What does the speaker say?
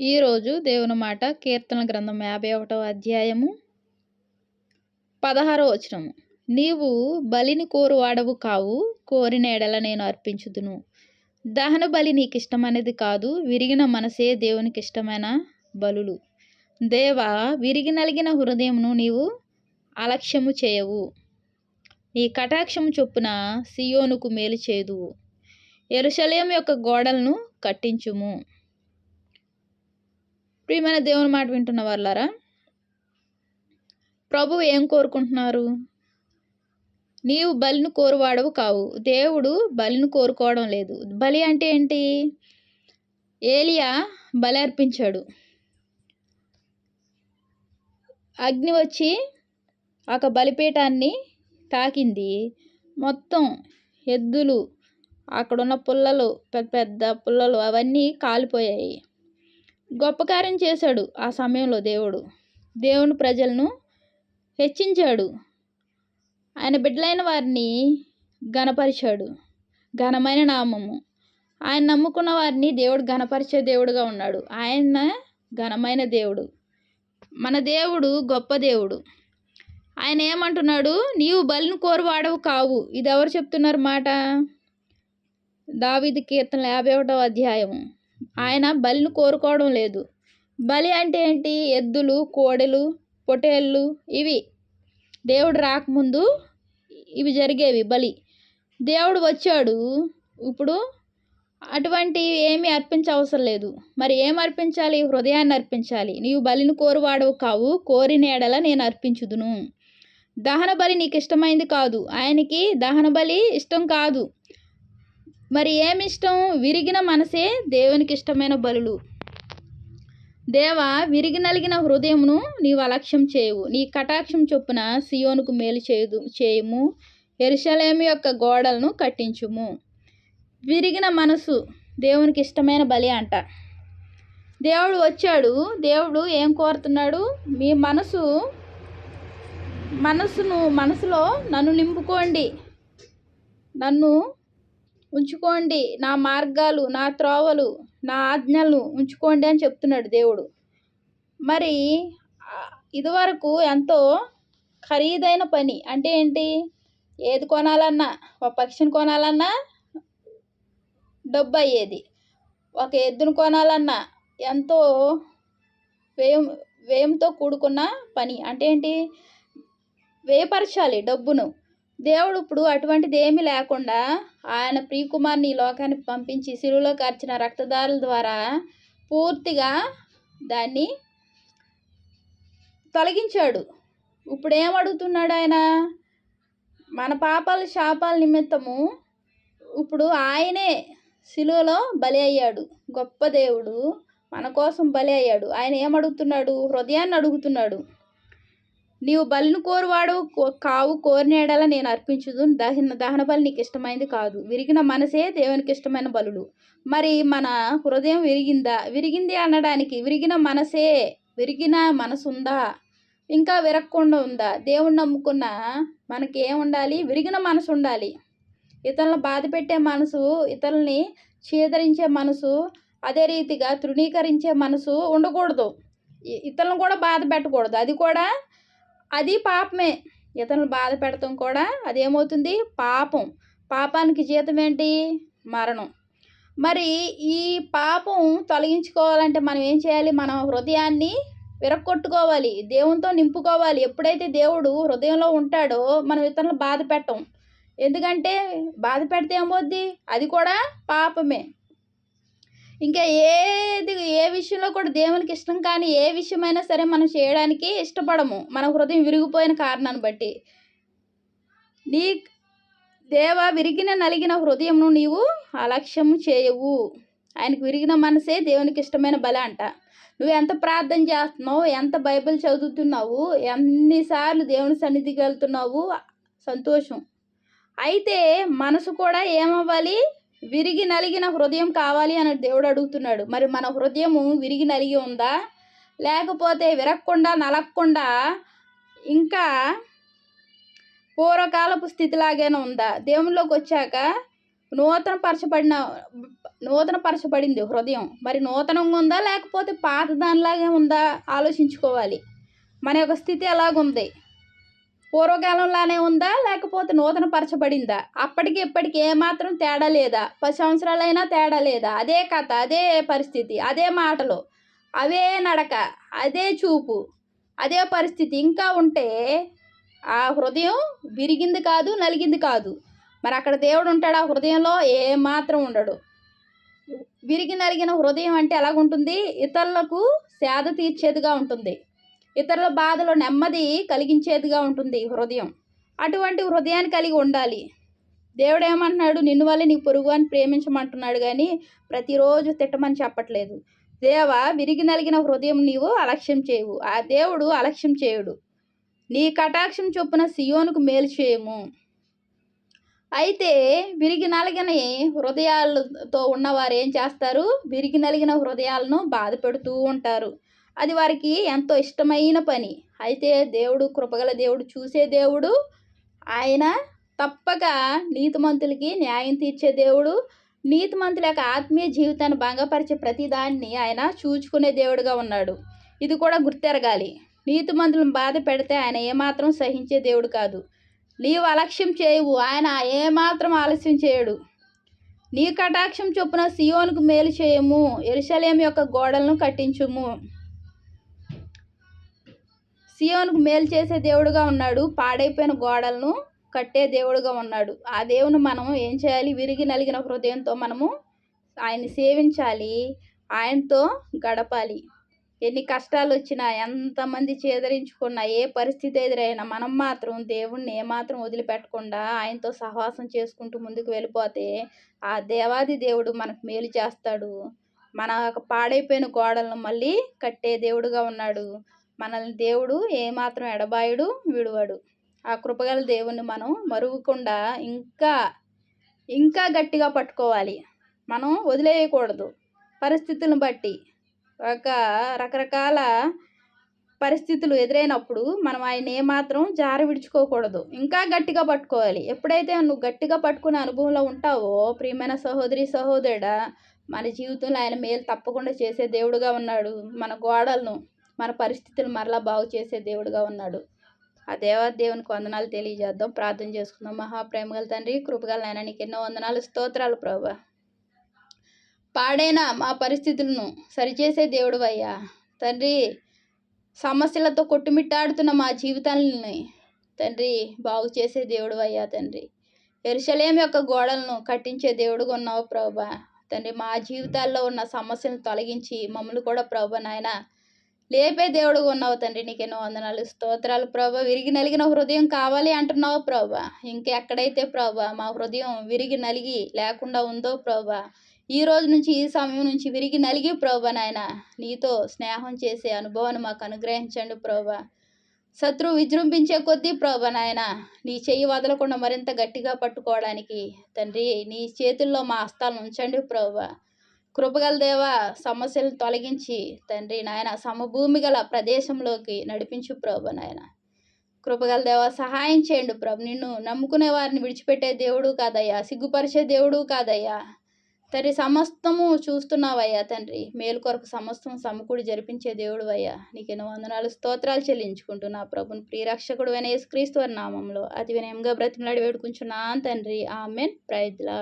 ఈరోజు దేవుని మాట కీర్తన గ్రంథం యాభై ఒకటవ అధ్యాయము పదహారో వచనము. నీవు బలిని కోరువాడవు కావు కోరిన ఎడల నేను అర్పించుదును. దహన బలి నీకు ఇష్టమైనది కాదు విరిగిన మనసే దేవునికి ఇష్టమైన బలులు. దేవ విరిగి నలిగిన హృదయమును నీవు అలక్ష్యము చేయవు. నీ కటాక్షము చొప్పున సియోనుకు మేలు చేదువు. ఎరుషలేం యొక్క గోడలను కట్టించుము. ప్రియమైన దేవుని మాట వింటున్న వాళ్ళారా ప్రభు ఏం కోరుకుంటున్నారు? నీవు బలిని కోరువాడవు కావు. దేవుడు బలిని కోరుకోవడం లేదు. బలి అంటే ఏంటి? ఏలియా బలి అర్పించాడు. అగ్ని వచ్చి ఒక బలిపీఠాన్ని తాకింది. మొత్తం ఎద్దులు అక్కడున్న పుల్లలు పెద్ద పెద్ద పుల్లలు అవన్నీ కాలిపోయాయి. గొప్ప కార్యం చేశాడు ఆ సమయంలో దేవుడు. దేవుని ప్రజలను హెచ్చించాడు. ఆయన బిడ్డలైన వారిని ఘనపరిచాడు. ఘనమైన నామము. ఆయన నమ్ముకున్న వారిని దేవుడు ఘనపరిచే దేవుడుగా ఉన్నాడు. ఆయన ఘనమైన దేవుడు. మన దేవుడు గొప్ప దేవుడు. ఆయన ఏమంటున్నాడు? నీవు బలిని కోరువాడవు కావు. ఇది ఎవరు చెప్తున్నారు మాట? దావిది కీర్తన యాభై ఒకటో అధ్యాయము. ఆయన బలిని కోరుకోవడం లేదు. బలి అంటే ఏంటి? ఎద్దులు కోడెలు పొటేళ్ళు ఇవి. దేవుడు రాకముందు ఇవి జరిగేవి బలి. దేవుడు వచ్చాడు. ఇప్పుడు అటువంటి ఏమి అర్పించవసరం లేదు. మరి ఏం అర్పించాలి? హృదయాన్ని అర్పించాలి. నీవు బలిని కోరువాడవు కావు. కోరిన ఎడల నేను అర్పించుదును. దహన బలి నీకు ఇష్టమైంది కాదు. ఆయనకి దహన బలి ఇష్టం కాదు. మరి ఏమి ఇష్టం విరిగిన మనసే దేవునికి ఇష్టమైన బలులు. దేవ విరిగి నలిగిన హృదయమును నీవు అలక్ష్యం చేయవు. నీ కటాక్షం చొప్పున సియోనుకు మేలు చేయదు చేయము. ఎరుషలేము యొక్క గోడలను కట్టించుము. విరిగిన మనసు దేవునికి ఇష్టమైన బలి అంట. దేవుడు వచ్చాడు. దేవుడు ఏం కోరుతున్నాడు? మీ మనసు మనసును మనసులో నన్ను నింపుకోండి. నన్ను ఉంచుకోండి. నా మార్గాలు నా త్రోవలు నా ఆజ్ఞలు ఉంచుకోండి అని చెప్తున్నాడు దేవుడు. మరి ఇదివరకు ఎంతో ఖరీదైన పని అంటే ఏంటి? ఏది కొనాలన్నా ఒక పక్షిని కొనాలన్నా డబ్బు అయ్యేది. ఒక ఎద్దును కొనాలన్నా ఎంతో వ్యయం వ్యయంతో కూడుకున్న పని అంటే ఏంటి? వేయపరచాలి డబ్బును. దేవుడు ఇప్పుడు అటువంటిది ఏమీ లేకుండా ఆయన ప్రియకుమార్ని ఈ లోకానికి పంపించి సిరువులో కార్చిన రక్తదారుల ద్వారా పూర్తిగా దాన్ని తొలగించాడు. ఇప్పుడు ఏమడుగుతున్నాడు ఆయన? మన పాపాల శాపాల నిమిత్తము ఇప్పుడు ఆయనే సిలువలో బలి అయ్యాడు. గొప్ప దేవుడు మన కోసం బలి అయ్యాడు. ఆయన ఏమడుగుతున్నాడు హృదయాన్ని అడుగుతున్నాడు. నీవు బలిని కోరువాడు కావు కోరినేడల నేను అర్పించుదు దహన దహన బలి నీకు ఇష్టమైంది కాదు. విరిగిన మనసే దేవునికి ఇష్టమైన బలుడు మరి మన హృదయం విరిగిందా? విరిగింది అనడానికి విరిగిన మనసే విరిగిన మనసు ఉందా ఇంకా విరగకుండా ఉందా? దేవుణ్ణి నమ్ముకున్న మనకి ఏం ఉండాలి? విరిగిన మనసు ఉండాలి ఇతరులను బాధ పెట్టే మనసు ఇతరుల్ని చేదరించే మనసు అదే రీతిగా తృణీకరించే మనసు ఉండకూడదు. ఇతరులను కూడా బాధ పెట్టకూడదు. అది కూడా అది పాపమే. ఇతరులను బాధ పెడతాం కూడా అదేమవుతుంది? పాపం. పాపానికి జీతం ఏంటి? మరణం. మరి ఈ పాపం తొలగించుకోవాలంటే మనం ఏం చేయాలి? మనం హృదయాన్ని విరక్కొట్టుకోవాలి. దేవునితో నింపుకోవాలి. ఎప్పుడైతే దేవుడు హృదయంలో ఉంటాడో మనం ఇతరులను బాధ పెట్టం. ఎందుకంటే బాధ పెడితే ఏమవుద్ది? అది కూడా పాపమే. ఇంకా ఏది ఏ విషయంలో కూడా దేవునికి ఇష్టం కానీ ఏ విషయమైనా సరే మనం చేయడానికి ఇష్టపడము. మన హృదయం విరిగిపోయిన కారణాన్ని బట్టి. నీ దేవ విరిగిన నలిగిన హృదయంను నీవు అలక్ష్యం చేయవు. ఆయనకు విరిగిన మనసే దేవునికి ఇష్టమైన బల అంట. నువ్వు ఎంత ప్రార్థన చేస్తున్నావు ఎంత బైబిల్ చదువుతున్నావు ఎన్నిసార్లు దేవుని సన్నిధికి వెళ్తున్నావు సంతోషం. అయితే మనసు కూడా ఏమవ్వాలి? విరిగి నలిగిన హృదయం కావాలి అని దేవుడు అడుగుతున్నాడు. మరి మన హృదయము విరిగి నలిగి ఉందా? లేకపోతే విరగకుండా నలగకుండా ఇంకా పూర్వకాలపు స్థితిలాగానే ఉందా? దేవుళ్ళలోకి వచ్చాక నూతన పరచబడిన నూతన పరచబడింది హృదయం. మరి నూతనంగా ఉందా? లేకపోతే పాత దానిలాగే ఉందా? ఆలోచించుకోవాలి. మన యొక్క స్థితి ఎలాగుంది? పూర్వకాలంలానే ఉందా? లేకపోతే నూతన పరచబడిందా అప్పటికి ఇప్పటికి ఏమాత్రం తేడా లేదా? పది సంవత్సరాలైనా తేడా లేదా? అదే కథ అదే పరిస్థితి అదే మాటలు. అవే నడక అదే చూపు అదే పరిస్థితి. ఇంకా ఉంటే ఆ హృదయం విరిగింది కాదు నలిగింది కాదు. మరి అక్కడ దేవుడు ఉంటాడు ఆ హృదయంలో ఏ మాత్రం ఉండడు. విరిగి నలిగిన హృదయం అంటే ఎలాగుంటుంది? ఇతరులకు సేద తీర్చేదిగా ఉంటుంది. ఇతరుల బాధలో నెమ్మది కలిగించేదిగా ఉంటుంది హృదయం. అటువంటి హృదయాన్ని కలిగి ఉండాలి. దేవుడు ఏమంటున్నాడు నిన్ను వల్ల నీ పొరుగు అని ప్రేమించమంటున్నాడు కానీ ప్రతిరోజు తిట్టమని చెప్పట్లేదు. దేవ విరిగి నలిగిన హృదయం నీవు అలక్ష్యం చేయవు. ఆ దేవుడు అలక్ష్యం చేయుడు. నీ కటాక్షం చొప్పున సియోనుకు మేలు చేయము. అయితే విరిగి నలిగిన హృదయాలతో ఉన్నవారు ఏం చేస్తారు? విరిగి నలిగిన హృదయాలను బాధ పెడుతూ ఉంటారు. అది వారికి ఎంతో ఇష్టమైన పని. అయితే దేవుడు కృపగల దేవుడు చూసే దేవుడు ఆయన తప్పక నీతిమంతులకి న్యాయం తీర్చే దేవుడు నీతిమంతుల యొక్క ఆత్మీయ జీవితాన్ని భంగపరిచే ప్రతిదాన్ని ఆయన చూచుకునే దేవుడుగా ఉన్నాడు. ఇది కూడా గుర్తెరగాలి. నీతిమంతులను బాధ పెడితే ఆయన ఏమాత్రం సహించే దేవుడు కాదు. నీవు అలక్ష్యం చేయవు. ఆయన ఏమాత్రం ఆలస్యం చేయడు. నీ కటాక్షం చొప్పున సియోనుకు మేలు చేయము. ఎరుశలేం యొక్క గోడలను కట్టించుము. సియోనుకు మేలు చేసే దేవుడుగా ఉన్నాడు. పాడైపోయిన గోడలను కట్టే దేవుడుగా ఉన్నాడు. ఆ దేవుని మనం ఏం చేయాలి? విరిగి నలిగిన హృదయంతో మనము ఆయన్ని సేవించాలి. ఆయనతో గడపాలి. ఎన్ని కష్టాలు వచ్చినా ఎంతమంది చేదరించుకున్నా ఏ పరిస్థితి ఎదురైనా మనం మాత్రం దేవుణ్ణి ఏమాత్రం వదిలిపెట్టకుండా ఆయనతో సహవాసం చేసుకుంటూ ముందుకు వెళ్ళిపోతే ఆ దేవాది దేవుడు మనకు మేలు చేస్తాడు. మన పాడైపోయిన గోడలను మళ్ళీ కట్టే దేవుడుగా ఉన్నాడు. మనల్ని దేవుడు ఏమాత్రం ఎడబాయుడు విడువడు. ఆ కృపగల దేవుణ్ణి మనం మరుగుకుండా ఇంకా ఇంకా గట్టిగా పట్టుకోవాలి. మనం వదిలేయకూడదు. పరిస్థితులను బట్టి. ఒక రకరకాల పరిస్థితులు ఎదురైనప్పుడు మనం ఆయన ఏమాత్రం జార విడుచుకోకూడదు. ఇంకా గట్టిగా పట్టుకోవాలి. ఎప్పుడైతే నువ్వు గట్టిగా పట్టుకునే అనుభవంలో ఉంటావో ప్రియమైన సహోదరి సహోదరుడా మన జీవితంలో ఆయన మేలు తప్పకుండా చేసే దేవుడుగా ఉన్నాడు. మన గోడలను మన పరిస్థితులు మరలా బాగు చేసే దేవుడుగా ఉన్నాడు. ఆ దేవా దేవునికి వందనాలు తెలియజేద్దాం. ప్రార్థన చేసుకుందాం. మహాప్రేమగల తండ్రి కృపగల నాయన నీకు ఎన్నో వందనాలు స్తోత్రాలు ప్రభా. పాడైన మా పరిస్థితులను సరిచేసే దేవుడు అయ్యా తండ్రి సమస్యలతో కొట్టుమిట్టాడుతున్న మా జీవితాలని తండ్రి బాగు చేసే దేవుడు అయ్యా తండ్రి. ఎరుసలేం యొక్క గోడలను కట్టించే దేవుడుగా ఉన్నావు ప్రభా. తండ్రి మా జీవితాల్లో ఉన్న సమస్యలను తొలగించి మమ్మల్ని కూడా ప్రభా నాయన లేపే దేవుడు ఉన్నావు తండ్రి నీకెన్నో వందనాలు స్తోత్రాలు ప్రభా. విరిగి నలిగిన హృదయం కావాలి అంటున్నావు ప్రభా. ఇంకెక్కడైతే ప్రభా మా హృదయం విరిగి నలిగి లేకుండా ఉందో ప్రభా. ఈ రోజు నుంచి ఈ సమయం నుంచి విరిగి నలిగి ప్రభా నాయన నీతో స్నేహం చేసే అనుభవాన్ని మాకు అనుగ్రహించండి ప్రభా. శత్రువు విజృంభించే కొద్దీ ప్రభా నాయన నీ చెయ్యి వదలకుండా మరింత గట్టిగా పట్టుకోవడానికి తండ్రి నీ చేతుల్లో మా హస్తాలను ఉంచండి ప్రభా. కృపగల దేవ సమస్యలను తొలగించి తండ్రి నాయన సమభూమి గల ప్రదేశంలోకి నడిపించు ప్రభు నాయన. కృపగల దేవ సహాయం చేయండి ప్రభు. నిన్ను నమ్ముకునే వారిని విడిచిపెట్టే దేవుడు కాదయ్యా సిగ్గుపరిచే దేవుడు కాదయ్యా. తండ్రి సమస్తము చూస్తున్నావయ్యా తండ్రి. మేలు కొరకు సమస్తం సమకూడి జరిపించే దేవుడు అయ్యా. నీకెన్నో వందనాలు స్తోత్రాలు చెల్లించుకుంటున్నా ప్రభుని ప్రియరక్షకుడు అయిన యేసుక్రీస్తు వారి నామంలో. అతి వినయంగా బ్రతిమలాడి వేడుకుంటున్నాను తండ్రి. ఆమెన్. ప్రైజ్లా